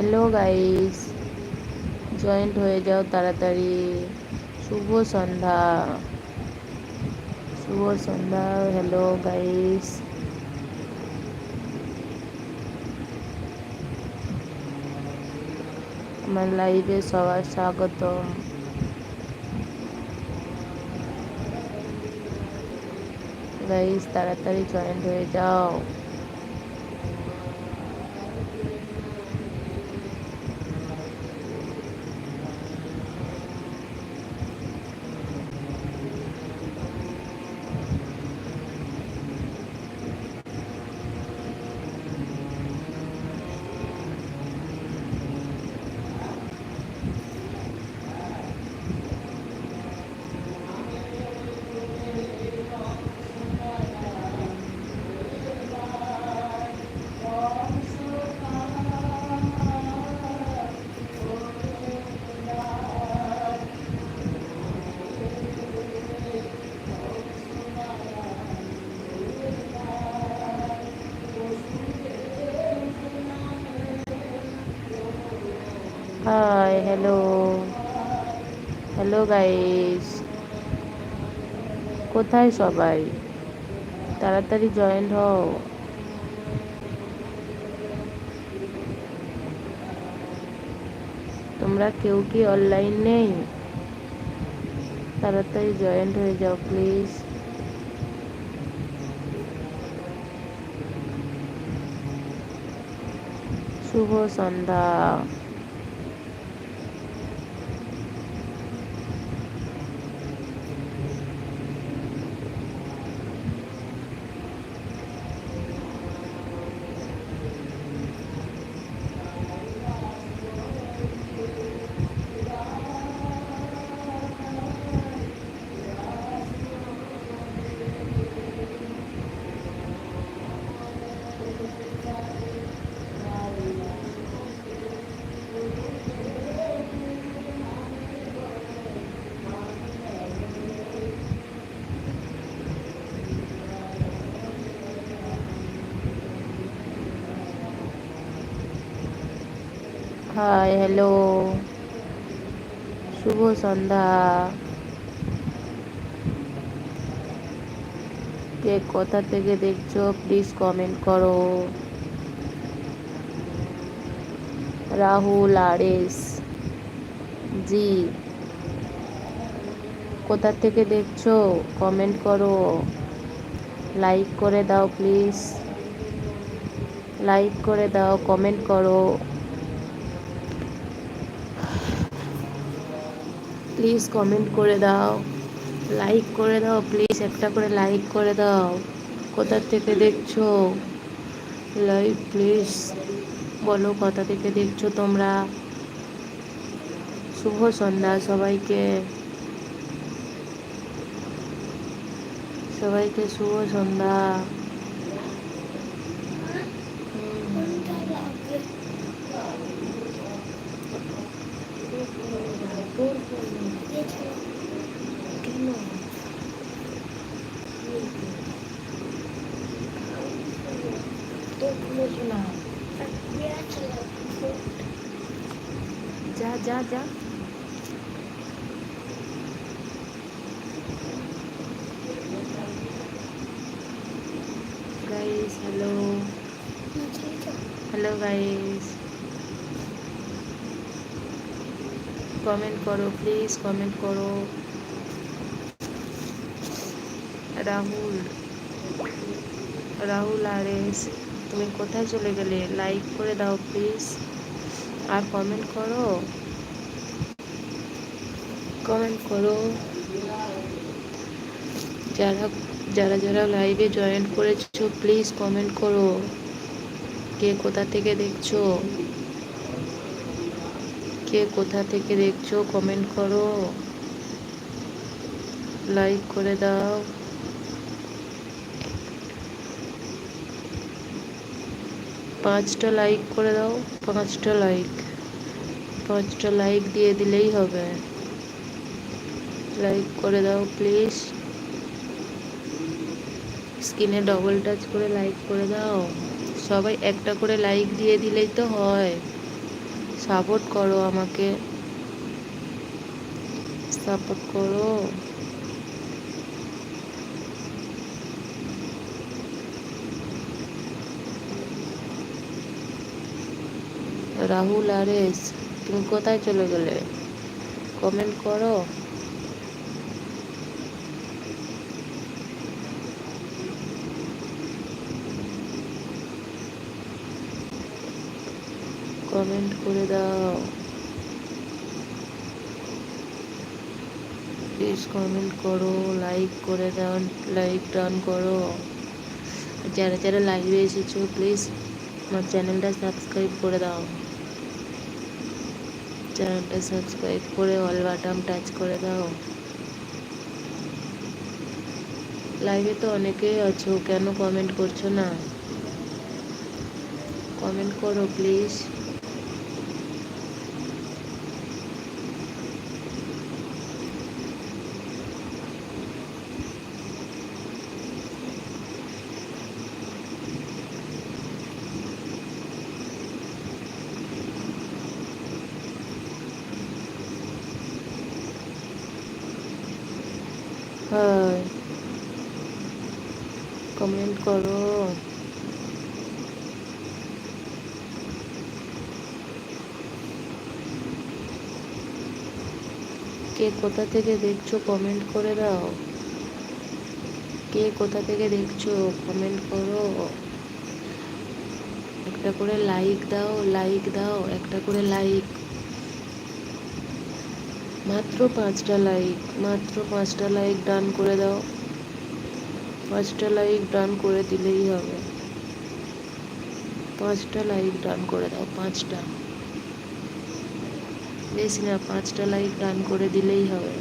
Hello guys joint হয়ে যাও তাড়াতাড়ি। শুভ সন্ধ্যা। শুভ সন্ধ্যা। হ্যালো গাইস আমার লাইভে সবার স্বাগতম। গাইস তাড়াতাড়ি জয়েন্ট হয়ে যাও। হাই হ্যালো হ্যালো গাইস কোথায় সবাই? তাড়াতাড়ি জয়েন্ট হও। তোমরা কেউ কি অনলাইন নেই? তাড়াতাড়ি জয়েন্ট হয়ে যাও প্লিজ শুভ সন্ধ্যা। হাই হ্যালো শুভ সন্ধ্যা কে কোথা থেকে দেখছ? প্লিজ কমেন্ট করো। রাহুল আরেস জি। কোথা থেকে দেখছ? কমেন্ট করো। লাইক করে দাও প্লিজ লাইক করে দাও কমেন্ট করো। প্লিজ কমেন্ট করে দাও। লাইক করে দাও প্লিজ একটা করে লাইক করে দাও। কোথা থেকে দেখছ? লাইক প্লিজ বলো কোথা থেকে দেখছ তোমরা? শুভ সন্ধ্যা সবাইকে। সবাইকে শুভ সন্ধ্যা। যা যা যা। Guys hello hello guys comment করো প্লিজ কমেন্ট করো। রাহুল। রাহুল আরেস তুমি কোথায় চলে গেলে? লাইক করে দাও প্লিজ আর কমেন্ট করো। কমেন্ট করো। যারা যারা যারা লাইভে জয়েন করেছ প্লিজ কমেন্ট করো। কে কোথা থেকে দেখছ? কে কোথা থেকে দেখছ? কমেন্ট করো। লাইক করে দাও। পাঁচটা লাইক করে দাও, পাঁচটা লাইক পাঁচটা লাইক দিয়ে দিলেই হবে। লাইক করে দাও প্লিজ স্ক্রিনে ডবল টাচ করে লাইক করে দাও। সবাই একটা করে লাইক দিয়ে দিলেই তো হয়। সাপোর্ট করো আমাকে। সাপোর্ট করো। রাহুল আরেস তুমি কোথায় চলে গেলে? কমেন্ট করো। কমেন্ট করে দাও। প্লিজ কমেন্ট করো লাইক করে দাও লাইক ডান করো। যারা যারা লাইভে এসেছ প্লিজ আমার চ্যানেলটা সাবস্ক্রাইব করে দাও। চ্যানেলটা সাবস্ক্রাইব করে অল বাটাম টাচ করে দাও। লাইভে তো অনেকেই আছো, কেন কমেন্ট করছ না? কমেন্ট করো প্লিজ হাই কমেন্ট করো কে কোথা থেকে দেখছ কমেন্ট করে দাও কে কোথা থেকে দেখছ কমেন্ট করো একটা করে লাইক দাও লাইক দাও একটা করে লাইক মাত্র পাঁচটা লাইক, মাত্র পাঁচটা লাইক ডান করে দাও। পাঁচটা লাইক ডান করে দিলেই হবে। পাঁচটা লাইক ডান করে দাও, পাঁচটা। বেশি না, পাঁচটা লাইক ডান করে দিলেই হবে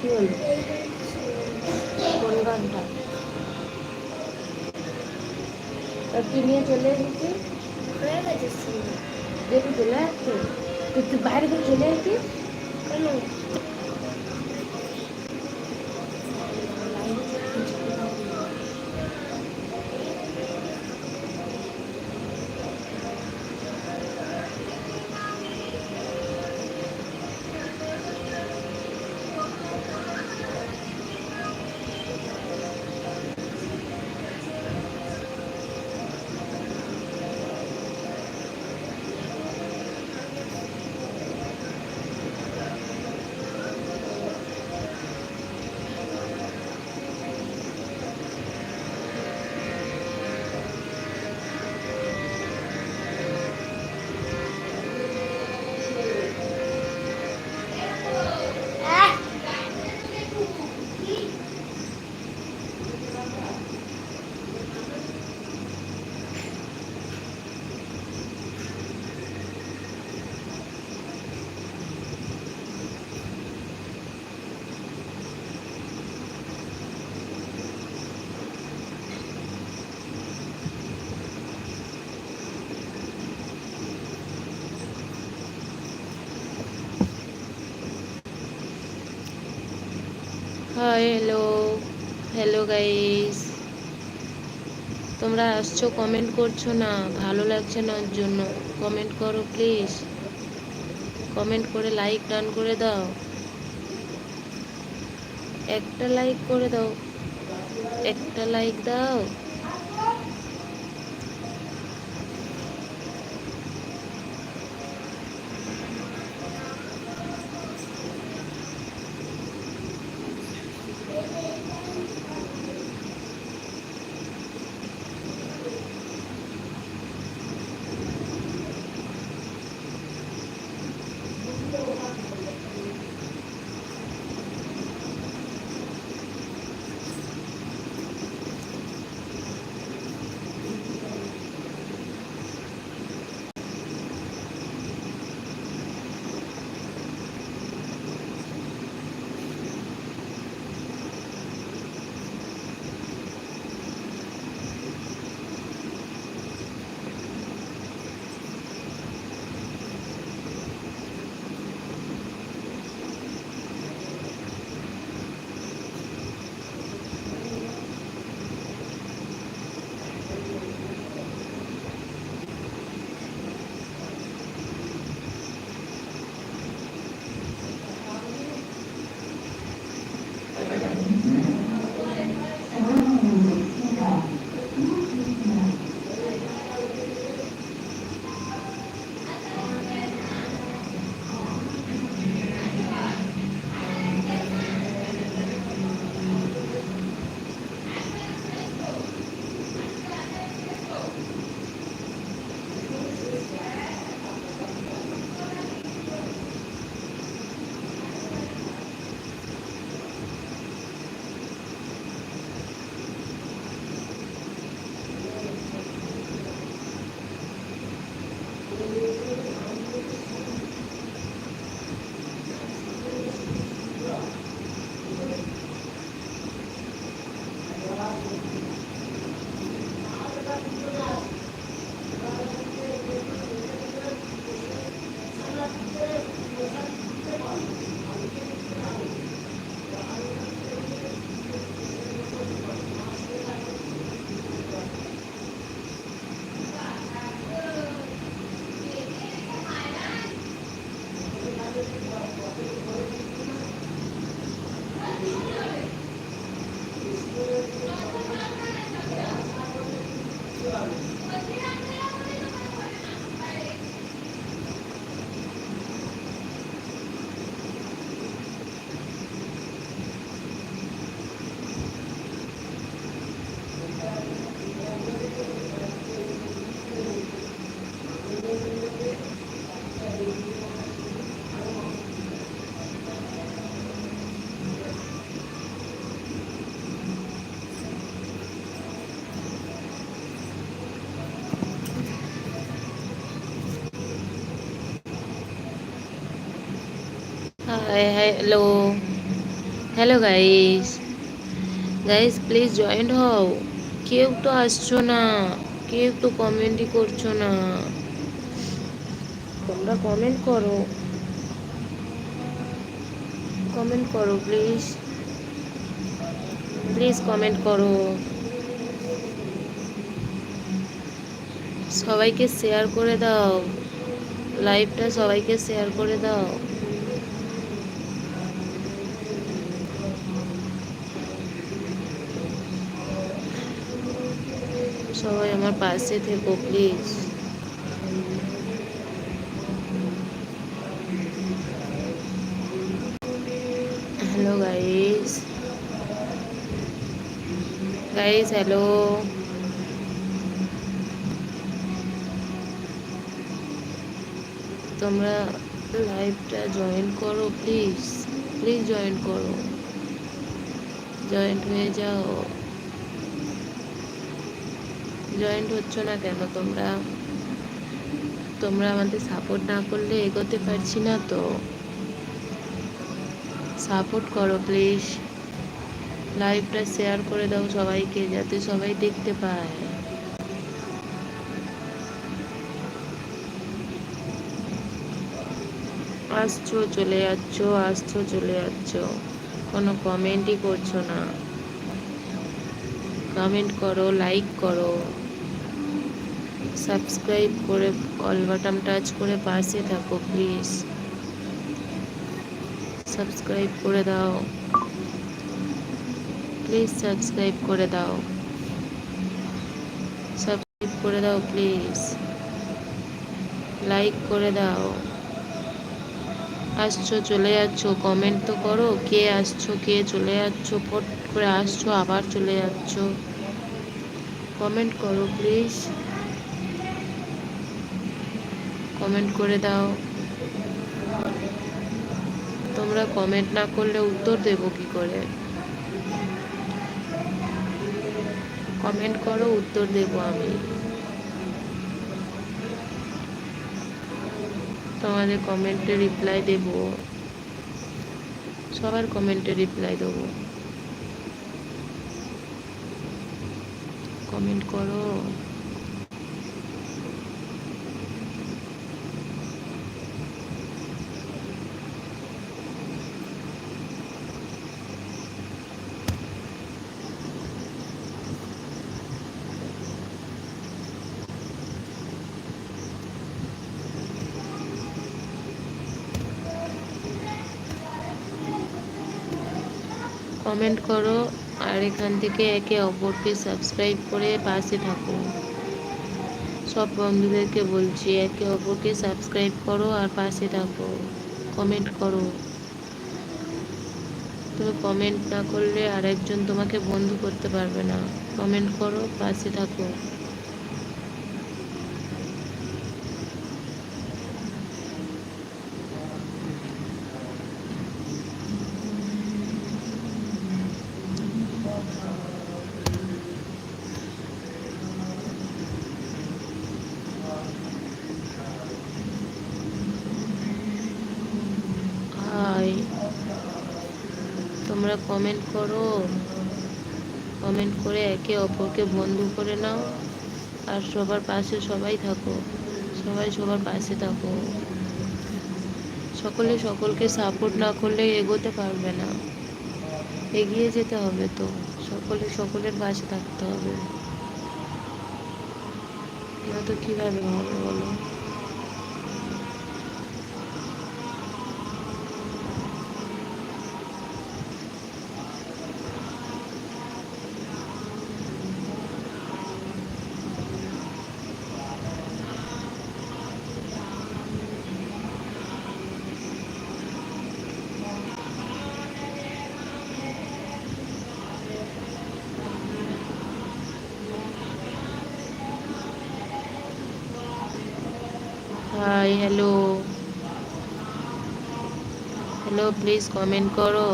কি হলো তুই নিয়ে চলে এসেছিস? হয়ে গেছে সিনেমা চলে আসছে তো তুই বাইরে থেকে চলে এসেছিস হাই হ্যালো হ্যালো গাইস তোমরা আসছো কমেন্ট করছ না? ভালো লাগছে না ওর জন্য? কমেন্ট করো প্লিজ কমেন্ট করে লাইক ডান করে দাও। একটা লাইক করে দাও। একটা লাইক দাও। Hello hello guys guys please joint হও। কেউ তো আসছো না। কেউ তো কমেন্টই করছ না। তোমরা কমেন্ট করো। কমেন্ট করো প্লিজ প্লিজ কমেন্ট করো। সবাইকে শেয়ার করে দাও। লাইভটা সবাইকে শেয়ার করে দাও। সবাই আমার পাশে থেকো please hello guys guys hello তোমরা লাইভটা জয়েন করো প্লিজ প্লিজ জয়েন করো জয়েন্ট হয়ে যাও জয়েন্ট হচ্ছ না কেন? তোমরা তোমরা আমাদের সাপোর্ট না করলে এগোতে পারছি না তো। সাপোর্ট করো প্লিজ লাইভটা শেয়ার করে দাও সবাইকে, যাতে সবাই দেখতে পায়। আসছো, চলে যাচ্ছ আসছো, চলে যাচ্ছ কোনো কমেন্টই করছ না। কমেন্ট করো লাইক করো। সাবস্ক্রাইব করে, অল বাটন টাচ করে পাশে থাকো, প্লিজ। সাবস্ক্রাইব করে দাও। প্লিজ সাবস্ক্রাইব করে দাও। সাবস্ক্রাইব করে দাও, প্লিজ। লাইক করে দাও। আসছো, চলে যাচ্ছ, কমেন্ট তো করো, কে আসছো, কে চলে যাচ্ছ, পট করে আসছো, আবার চলে যাচ্ছ। কমেন্ট করো, প্লিজ। কমেন্ট করে দাও। তোমরা কমেন্ট না করলে উত্তর দেবো কি করে? কমেন্ট করো, উত্তর দেবো আমি। তোমাদের কমেন্টে রিপ্লাই দেব। সবার কমেন্টে রিপ্লাই দেবো। কমেন্ট করো। কমেন্ট করো আর এখান থেকে একে অপরকে সাবস্ক্রাইব করে পাশে থাকো। সব বন্ধুদেরকে বলছি, একে অপরকে সাবস্ক্রাইব করো আর পাশে থাকো। কমেন্ট করো। তুমি কমেন্ট না করলে আর একজন তোমাকে বন্ধু করতে পারবে না। কমেন্ট করো, পাশে থাকো হাই তোমরা কমেন্ট করো। কমেন্ট করে একে অপরকে বন্ধু করে নাও। আর সবার পাশে সবাই থাকো। সবাই সবার পাশে থাকো। সকলে সকলকে সাপোর্ট না করলে এগোতে পারবে না। এগিয়ে যেতে হবে তো। সকলে সকলের পাশে থাকতে হবে। না তো কীভাবে হবে বলো hi hello hello please comment করো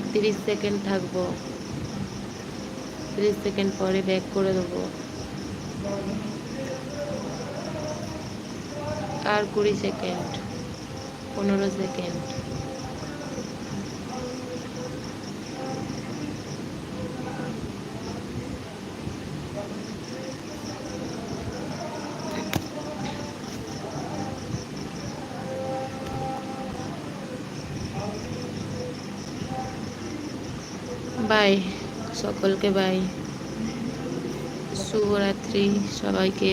আর তিরিশ সেকেন্ড থাকব। তিরিশ সেকেন্ড পরে ব্যাক করে দেবো। আর কুড়ি সেকেন্ড, পনেরো সেকেন্ড। সকলকে বাই শুভরাত্রি সবাইকে।